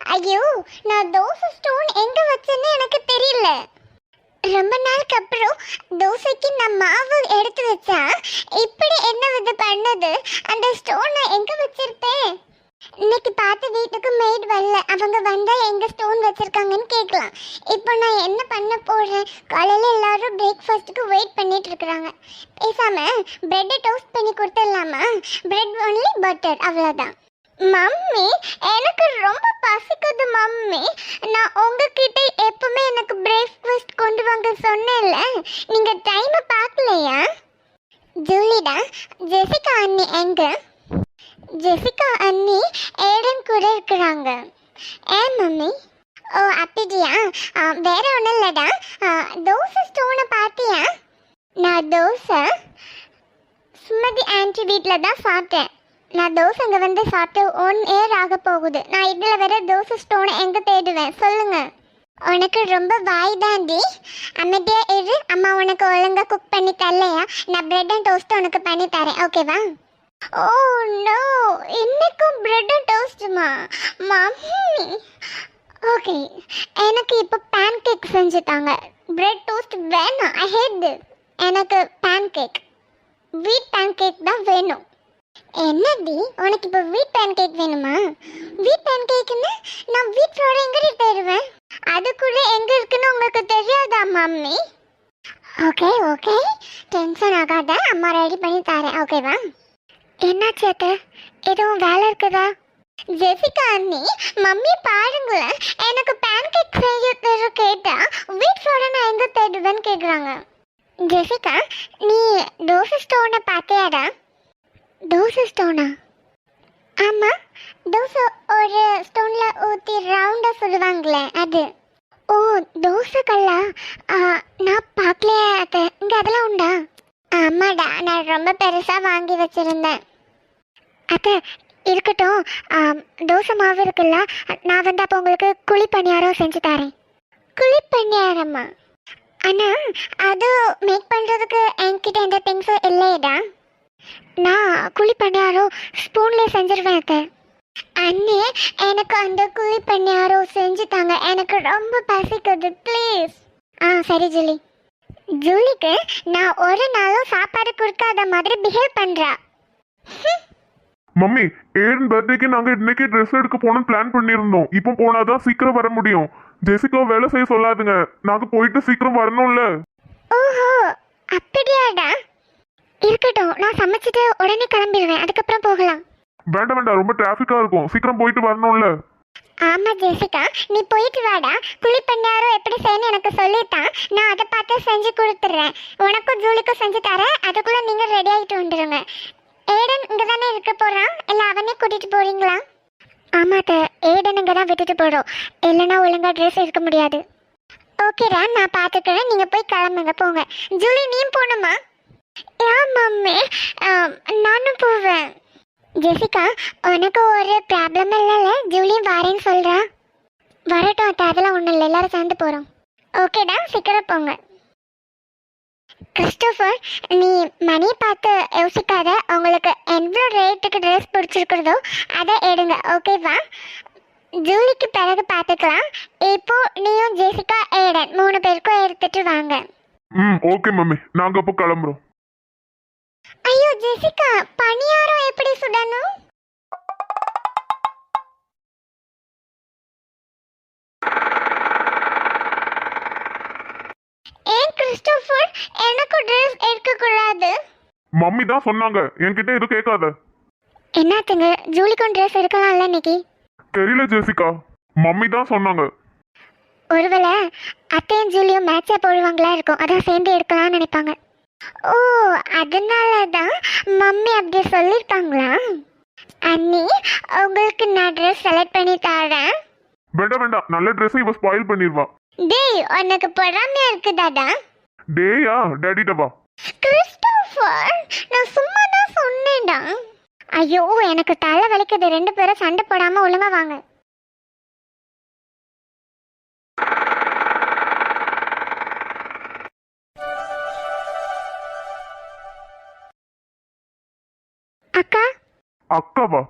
ஐயோ நான் தோசை ஸ்டோன் எங்க வச்சேன்னு எனக்கு தெரியல. ரொம்ப நாளுக்கு அப்புறம் தோசைக்கு நான் மாவு எடுத்து வச்சா இப்படி என்ன இது பண்ணது? அந்த ஸ்டோன் நான் எங்க வச்சிருப்பேன்? இன்னைக்கு பார்த்து வீட்டுக்கு மெய்ட் வரல. அவங்க வந்தா எங்க ஸ்டோன் வச்சிருக்காங்கன்னு கேட்கலாம். இப்போ நான் என்ன பண்ண போறேன்? காலையில எல்லாரும் பிரேக்ஃபாஸ்ட்டுக்கு வெயிட் பண்ணிட்டு இருக்கிறாங்க. பேசாம பிரெட்டை டோஸ்ட் பண்ணி கொடுத்துடலாமா? பிரெட் ஒன்லி பட்டர் அவ்வளோதான் மம்மி எனக்கு ரொம்ப பசிக்குது மம்மி. நான் உங்ககிட்ட எப்பவுமே எனக்கு பிரேக்ஃபாஸ்ட் கொண்டு வாங்க சொன்னேன்ல. நீங்க டைமை பார்க்கலையா? ஜூலிடா ஜெசிகா அண்ணி எங்க? ஜெசிகா அண்ணி ஏடன் கூட இருக்கிறாங்க. ஏன் மம்மி? ஓ அப்படியா? ஆ, வேற ஒன்றும் இல்லைடா. ஆ, தோசை ஸ்டோனை பார்த்தியா? நான் தோசை சுமதி ஆன்ட்டி வீட்டில் தான் சாப்பிட்டேன். நான் தோசை அங்கே வந்து சாப்பிட்டு ஒன் இயர் ஆக போகுது. நான் இதில் வர தோசை ஸ்டோனை எங்கே தேடுவேன்? சொல்லுங்க. உனக்கு ரொம்ப வாய் தாண்டி அமைதியாக இரு. அம்மா உனக்கு ஒழுங்காக குக் பண்ணி தரலையா? நான் பிரெட் அண்ட் டோஸ்ட் உனக்கு பண்ணி தரேன். ஓகேவா ஓ நோ இன்னைக்கும் பிரெட் அண்ட் டோஸ்ட்டுமா மம்மி. ஓகே எனக்கு இப்போ பேன் கேக் செஞ்சு தாங்க. பிரெட் டோஸ்ட் வேணாம். ஐ ஹேட் திஸ் எனக்கு pancake wheat pancake தான் வேணும். என்னடி? உனக்கு இப்போ வீட் பேன் கேக் வேணுமா? வீட் பேன் கேக்குன்னு நான் வீட் ஃப்ளோர் எங்கே போயிடுவேன் அதுக்குள்ளே எங்கே இருக்குன்னு உங்களுக்கு தெரியாதா மம்மி? ஓகே ஓகே டென்ஷன் ஆகாத. அம்மா ரெடி பண்ணி தரேன். ஓகேவா என்னாச்சு அத்தை? எதுவும் வேலை இருக்குதா? ஜெசிகா அண்ணி மம்மி பாருங்களேன். எனக்கு பேன் கேக் செய்ய தெரு கேட்டா வீட் ஃப்ளோரை நான் எங்கே தேடுவேன்னு கேட்குறாங்க ஜெசிகா நீ தோசை ஸ்டோனை பார்த்தியாடா? தோசை ஸ்டோனா ஆமாம் தோசை ஒரு ஸ்டோனில் ஊற்றி ரவுண்டாக சொல்லுவாங்களே அது. ஓ தோசை கல்லா? நான் பார்க்கலையே அது. இங்கே அதெல்லாம் உண்டா? ஆமாடா நான் ரொம்ப பெருசாக வாங்கி வச்சுருந்தேன். அது இருக்கட்டும். தோசை மாவு இருக்குல்ல நான் வந்து அப்போ உங்களுக்கு குழி பணியாரம் செஞ்சு தரேன். குழி பணியாரமா அண்ணா அது மேக் பண்ணுறதுக்கு என்கிட்ட எந்த திங்ஸும் இல்லையடா. நான் குழி பணியாரம் ஸ்பூன்லேயே செஞ்சிருவேன் அத்தை. அண்ணே எனக்கு அந்த குழி பணியாரம் செஞ்சு தாங்க எனக்கு ரொம்ப பசிக்குது ப்ளீஸ் ஆ சரி ஜூலி. ஜூலிக்கு நான் ஒரு நாளும் சாப்பாடு கொடுக்காத மாதிரி பிஹேவ் பண்ணுறா மம்மி ஏடன் பர்த்டேக்கு நாங்க இன்னைக்கு ட்ரெஸ் எடுக்க போகணும்னு பிளான் பண்ணியிருந்தோம். இப்போ போனாதான் சீக்கிரம் வர முடியும். ஜெசிகா வேலை செய்ய சொல்லாதுங்க. நாங்க போயிட்டு சீக்கிரம் வரணும்ல. ஓஹோ அப்படியாடா. இருக்கட்டும் நான் சமைச்சிட்டு உடனே கிளம்பிடுவேன். அதுக்கப்புறம் போகலாம். வேண்டாம் வேண்டாம். ரொம்ப டிராஃபிக்கா இருக்கும். சீக்கிரம் போயிட்டு வரணும்ல. ஆமா ஜெசிகா. நீ போயிட்டு வாடா. குழி பணியாரம் எப்படி செய்யணும் எனக்கு சொல்லித்தான். நான் அதை பார்த்து செஞ்சு கொடுத்துட்றேன். உனக்கும் ஜூலிக்கும் செஞ்சு தரேன். அதுக்குள்ள நீங்க ரெடி ஆகிட்டு வந்துடுங்க ஏடன் இங்க தானே இருக்க போறான்? இல்ல அவனே கூட்டிட்டு போறீங்களா? ஆமாத்த ஏடன் இங்க தான் விட்டுட்டு போறோம். இல்லைன்னா ஒழுங்கா ட்ரெஸ் எடுக்க முடியாது. ஓகேடா நான் பார்த்துக்கிறேன். நீங்க போய் கிளம்புங்க போங்க. ஜூலி நீயும் போகணுமா? மம்மி. நானும் போவேன். ஜெசிகா உனக்கு ஒரு ப்ராப்ளம் இல்லைல்ல ஜூலியும் வரேன்னு சொல்கிறா வரட்டும் அத்தை. அதெல்லாம் ஒன்றும் இல்லை. எல்லாரும் சேர்ந்து போகிறோம் ஓகேடா சீக்கிரம் போங்க. கிறிஸ்டோஃபர் நீ மணி பார்த்து யோசிக்காத. உங்களுக்கு எவ்வளோ ரேட்டுக்கு ட்ரெஸ் பிடிச்சிருக்கிறதோ அதை எடுங்க. ஓகேவா ஜூலிக்கு பிறகு பார்த்துக்கலாம். இப்போ நீயும் ஜெசிகா ஏடன் மூணு பேருக்கும் எடுத்துட்டு வாங்க. ம் ஓகே மம்மி. நாங்கள் அப்போ கிளம்புறோம். ஐயோ ஜெசிகா பணியாரம் எப்படி சுடணும்? ஏன் கிறிஸ்டோபர் எனக்கு ட்ரெஸ் எடுக்கக்கூடாது? மம்மி தான் சொன்னாங்க. என்கிட்ட எதுவும் கேட்காத. என்னத்துங்க ஜூலிக்கும் ட்ரெஸ் எடுக்கலாம்ல இன்னைக்கு? தெரியல ஜெசிகா. மம்மி தான் சொன்னாங்க. ஒருவேளை அத்தையும் ஜூலியும் மேட்சா போடுவாங்களா இருக்கும். அதான் சேர்ந்து எடுக்கலாம்னு நினைப்பாங்க. ஓ அதனால தான் மம்மி அப்படி சொல்லியிருக்காங்களா அண்ணி உங்களுக்கு நான் ட்ரெஸ் செலக்ட் பண்ணி தரேன். வேண்டாம் வேண்டாம். நல்ல ட்ரெஸ் இவ ஸ்பாயில் பண்ணிடுவா டேய் உனக்கு பொறாமையா இருக்குதாடா டேயா டேடிட்ட வா. கிறிஸ்டோஃபர் நான் சும்மா தான் சொன்னேன்டா. ஐயோ எனக்கு தலை வலிக்குது. ரெண்டு பேரும் சண்டை போடாம ஒழுங்கா வாங்க. அக்காவா?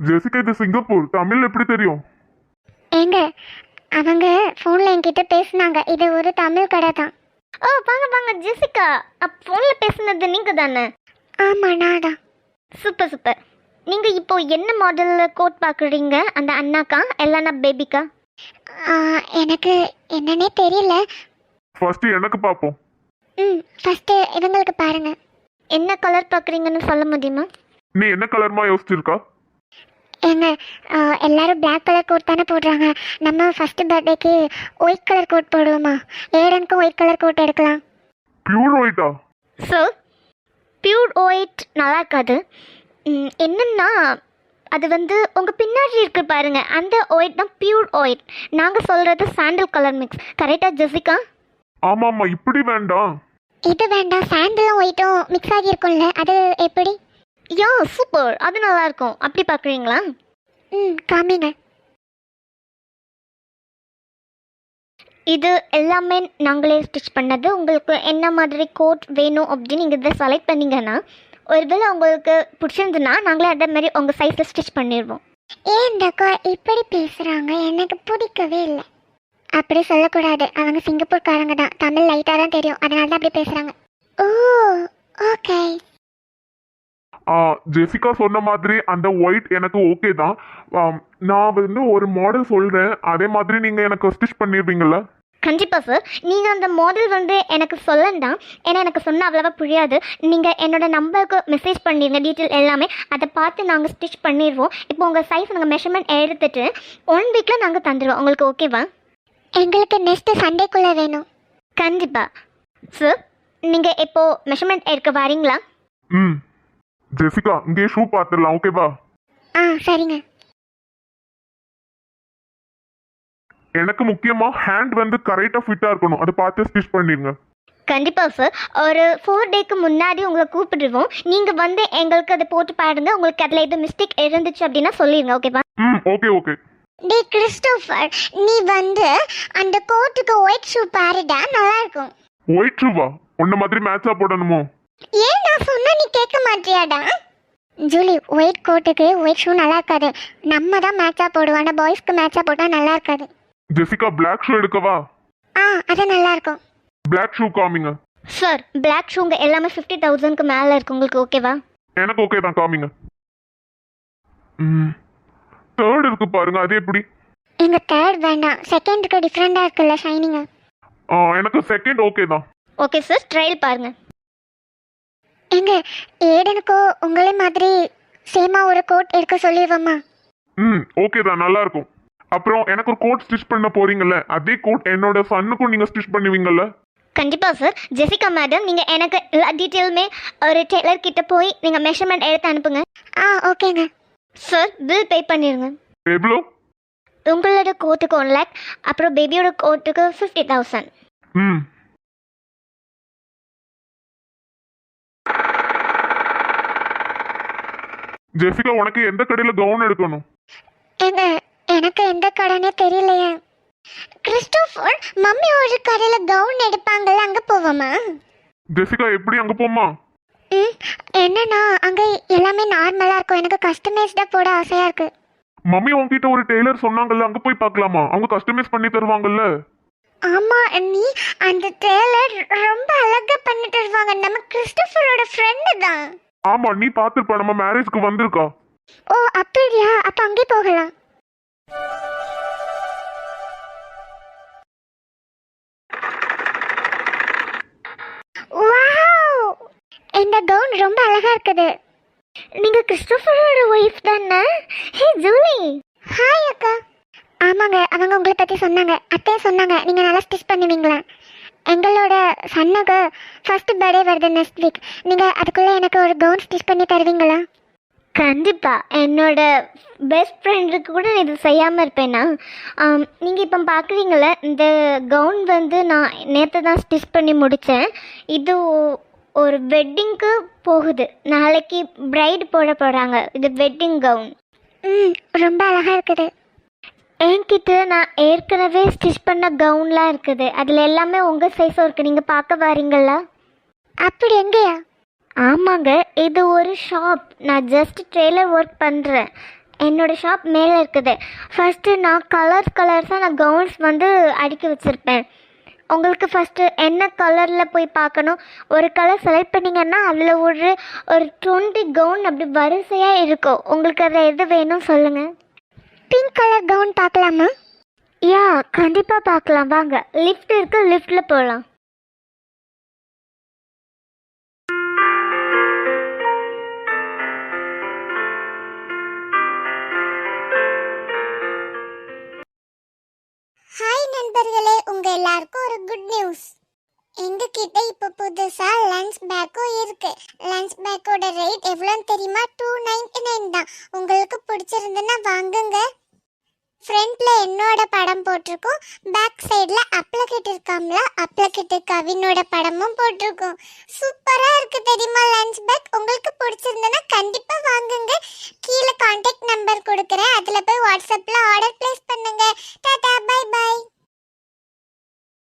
ஜெசிகா இது சிங்கப்பூர். தமிழ் எப்படி தெரியும்? ஏங்க அவங்க ஃபோனில் என்கிட்ட பேசுனாங்க. இது ஒரு தமிழ் கடை தான். ஓ வாங்க வாங்க ஜெசிகா. அப் ஃபோனில் பேசுனது நீங்கள் தானே? ஆமாம் நான் தான். Super super. நீங்கள் இப்போ என்ன மாடலில் கோட் பார்க்குறீங்க அந்த அண்ணாக்கா இல்லைன்னா பேபிக்கா ஆ, எனக்கு என்னன்னே தெரியல. ஃபர்ஸ்ட் எனக்கு பார்ப்போம் ம் ஃபஸ்ட்டு இவங்களுக்கு பாருங்க. என்ன கலர் பார்க்குறீங்கன்னு சொல்ல முடியுமா? நீ என்ன கலர்மா யோசிச்சிருக்கா? ஏங்க ஆ, எல்லாரும் பிளாக் கலர் கோட் தானே போடுறாங்க. நம்ம ஃபஸ்ட்டு பர்த்டேக்கு ஒயிட் கலர் கோட் போடுவோமா? ஏடனுக்கும் ஒயிட் கலர் கோட் எடுக்கலாம். பியூர் ஒயிட்டா ஸோ பியூர் ஒயிட் நல்லா இருக்காது என்னன்னா அது வந்து உங்கள் பின்னாடி இருக்கு பாருங்க. அந்த ஒயிட் தான் பியூர் ஒயிட் நாங்கள் சொல்கிறது சாண்டல் கலர் மிக்ஸ் கரெக்டாக ஜெசிகா? ஆமாம்மா இப்படி வேண்டாம். இது வேண்டாம். சாண்டலும் ஒயிட்டும் மிக்ஸ் ஆகியிருக்கும்ல. அது எப்படி? யா சூப்பர் அது நல்லா இருக்கும் அப்படி பார்க்குறீங்களா? ம் காமிங்க. இது எல்லாமே நாங்களே ஸ்டிச் பண்ணது. உங்களுக்கு என்ன மாதிரி கோட் வேணும் அப்படின்னு நீங்கள் இதை செலக்ட் பண்ணீங்கன்னா ஒருவேளை உங்களுக்கு பிடிச்சிருந்துன்னா நாங்களே அதே மாதிரி உங்கள் சைஸில் ஸ்டிச் பண்ணிடுவோம். ஏன் இந்த அக்கா இப்படி பேசுகிறாங்க எனக்கு பிடிக்கவே இல்லை. அப்படி சொல்லக்கூடாது. அவங்க சிங்கப்பூர்காரங்க தான். தமிழ் லைட்டாக தான் தெரியும். அதனால தான் அப்படி பேசுகிறாங்க ஓ ஓகே ஜெசிகா சொன்ன மாதிரி அந்த ஒயிட் எனக்கு ஓகே தான். நான் வந்து ஒரு மாடல் சொல்றேன். அதே மாதிரி நீங்க எனக்கு ஸ்டிச் பண்ணிடுவீங்கல்ல? கண்டிப்பாக சார் நீங்கள் அந்த மாடல் வந்து எனக்கு சொல்லண்டாம் ஏன்னா எனக்கு சொன்ன அவ்வளோவா புரியாது. நீங்கள் என்னோட நம்பருக்கு மெசேஜ் பண்ணிடுங்க டீட்டெயில் எல்லாமே. அதை பார்த்து நாங்கள் ஸ்டிச் பண்ணிடுவோம். இப்போ உங்கள் சைஸ் நாங்கள் மெஷர்மெண்ட் எடுத்துட்டு ஒன் வீக்கில் நாங்கள் தந்துடுவோம் உங்களுக்கு ஓகேவா எங்களுக்கு நெக்ஸ்ட்டு சண்டேக்குள்ளே வேணும். கண்டிப்பாக சார் நீங்கள் இப்போ மெஷர்மெண்ட் எடுக்க வரீங்களா? ம். ஜெசிகா இங்கே ஷூ பார்த்துடலாம் ஓகேவா ஆ சரிங்க. எனக்கு முக்கியமா ஹேண்ட் வந்து கரெக்டா ஃபிட்டா இருக்கணும். அதை பார்த்து ஸ்டிச் பண்ணிடுங்க. கண்டிப்பாக சார் ஒரு ஃபோர் டேக்கு முன்னாடி உங்களை கூப்பிடுவோம் நீங்கள் வந்து எங்களுக்கு அதை போட்டு பாருங்க. உங்களுக்கு அதில் எதுவும் மிஸ்டேக் இருந்துச்சு அப்படின்னா சொல்லிடுங்க ஓகேவா ம் ஓகே ஓகே டே கிறிஸ்டோஃபர் நீ வந்து அந்த கோட்டுக்கு ஒயிட் ஷூ பாருடா நல்லா இருக்கும். ஒயிட் ஷூவா உன்ன மாதிரி மேட்சா போடணுமோ? ஏன் நான் சொன்னா நீ கேட்க மாட்டியாடா? ஜூலி ஒயிட் கோட்டுக்கு ஒயிட் ஷூ நல்லா இருக்காது. நம்ம தான் மேட்சாக போடுவோம். ஆனால் பாய்ஸ்க்கு மேட்சாக போட்டால் நல்லா இருக்காது. ஜெசிகா பிளாக் ஷூ எடுக்கவா ஆ அது நல்லா இருக்கும். பிளாக் ஷூ காமிங்க. சார் பிளாக் ஷூங்க எல்லாமே ஃபிஃப்டி தௌசண்ட்க்கு மேலே இருக்கு. உங்களுக்கு ஓகேவா எனக்கு ஓகே தான். காமிங்க. ம். தேர்ட் இருக்கு பாருங்க. அது எப்படி? எங்க தேர்ட் வேண்டாம். செகண்டுக்கு டிஃப்ரெண்டாக இருக்குல்ல ஷைனிங்கு ஆ, எனக்கு செகண்ட் ஓகே தான். ஓகே சார் ட்ரையல் பாருங்க. எங்க ஏடனுக்கோ உங்களே மாதிரி சேமா ஒரு கோட் எடுக்க சொல்லிடுவோமா ம் ஓகே தான் நல்லா இருக்கும் அப்புறம் எனக்கு ஒரு கோட் ஸ்டிச் பண்ண போறீங்கல்ல அதே கோட் என்னோட சன்னுக்கும் நீங்க ஸ்டிச் பண்ணுவீங்கல்ல? கண்டிப்பாக சார் ஜெசிகா மேடம் நீங்கள் எனக்கு எல்லா டீட்டெயிலுமே ஒரு டெய்லர் கிட்ட போய் நீங்கள் மெஷர்மெண்ட் எடுத்து அனுப்புங்க. ஆ ஓகேங்க சார் பில் பே பண்ணிடுங்க எவ்வளோ உங்களோட கோட்டுக்கு ஒன் லேக் அப்புறம் பேபியோட கோட்டுக்கு ஃபிஃப்டி தௌசண்ட் ம். ஜெசிகா உனக்கு எந்த கடையில கவுன் எடுக்கணும்? எங்க எனக்கு எந்த கடைனே தெரியலையே. கிறிஸ்டோஃபர் மம்மி ஒரு கடையில் கவுன் எடுப்பாங்கல்ல அங்கே போவோமா? ஜெசிகா எப்படி அங்க போமா ம் என்னன்னா அங்கே எல்லாமே நார்மலாக இருக்கும். எனக்கு கஸ்டமைஸ்டாக போட ஆசையாக இருக்கு. மம்மி உன்கிட்ட ஒரு டெய்லர் சொன்னாங்கல்ல அங்க போய் பார்க்கலாமா? அவங்க கஸ்டமைஸ் பண்ணி தருவாங்கல்ல? ஆமா நீ அந்த டேலர் ரொம்ப அழகா பண்ணி தருவாங்க. நம்ம கிறிஸ்டோஃபரோட ஃப்ரெண்டு தான். ஆமா நீ பார்த்திருப்ப நம்ம மேரேஜ்க்கு வந்திருக்கோம் ஓ அப்படியா? அப்ப அங்கே போகலாம். வாவ்! இந்த கவுன் ரொம்ப அழகா இருக்குது. நீங்கள் கிறிஸ்டோபரோட ஒய்ஃப் தானே? ஹே ஜூலி! ஹாய் அக்கா. ஆமாங்க அவங்க உங்களை பத்தி சொன்னாங்க. அத்தையே சொன்னாங்க. நீங்க நல்லா ஸ்டிச் பண்ணுவீங்களா? எங்களோட சன்னுக்கு ஃபர்ஸ்ட் பர்த்டே வருது நெக்ஸ்ட் வீக் நீங்கள் அதுக்குள்ளே எனக்கு ஒரு கவுன் ஸ்டிச் பண்ணி தருவீங்களா? கண்டிப்பாக என்னோட பெஸ்ட் ஃப்ரெண்டுக்கு கூட நான் இது செய்யாமல் இருப்பேனா? நீங்கள் இப்போ பார்க்குறீங்கள இந்த கவுன் வந்து நான் நேற்று தான் ஸ்டிச் பண்ணி முடித்தேன் இது ஒரு வெட்டிங்க்கு போகுது. நாளைக்கு பிரைடு போட போகிறாங்க இது வெட்டிங் கவுன் ம் ரொம்ப அழகாக இருக்குது. என்கிட்ட நான் ஏற்கனவே ஸ்டிச் பண்ண கவுன்லாம் இருக்குது. அதில் எல்லாமே உங்கள் சைஸும் இருக்குது நீங்கள் பார்க்க வரீங்களா? அப்படி எங்கேயா? ஆமாங்க இது ஒரு ஷாப் நான் ஜஸ்ட் ட்ரெய்லர் ஒர்க் பண்ணுறேன் என்னோட ஷாப் மேலே இருக்குது. ஃபஸ்ட்டு நான் கலர்ஸ் கலர்ஸாக நான் கவுன்ஸ் வந்து அடுக்கி வச்சுருப்பேன். உங்களுக்கு ஃபஸ்ட்டு என்ன கலரில் போய் பார்க்கணும்? ஒரு கலர் செலக்ட் பண்ணிங்கன்னா அதில் ஒரு ஒரு டுவெண்ட்டி கவுன் அப்படி வரிசையாக இருக்கும். உங்களுக்கு அதில் எது வேணும் சொல்லுங்கள் பிங்க் கலர் கவுன் பார்க்கலாமா? யா கண்டிப்பாக பார்க்கலாம். வாங்க லிஃப்ட் இருக்குது லிஃப்ட்டில் போகலாம் ஹாய் நண்பர்களே உங்கள் எல்லாருக்கும் ஒரு குட் நியூஸ் எங்ககிட்ட இப்போ இப்ப புதுசா பேக்கும் இருக்கு. லஞ்ச் பேக்கோட ரேட் எவ்வளோன்னு தெரியுமா? டூ நைன்டி நைன் தான். உங்களுக்கு பிடிச்சிருந்துன்னா வாங்குங்க. ஃப்ரண்ட்ல என்னோட படம் போட்டிருக்கோம். பேக் சைடில் அப்ளகிட் இருக்காம்ல அப்ளகிட் கவினோட படமும் போட்டிருக்கோம். சூப்பராக இருக்கு தெரியுமா லன்ச் பேக் உங்களுக்கு பிடிச்சிருந்ததுன்னா கண்டிப்பாக வாங்குங்க. கீழே கான்டாக்ட் நம்பர் கொடுக்குறேன். அதில் போய் வாட்ஸ்அப்பில் ஆர்டர் ப்ளேஸ் பண்ணுங்க. டாடா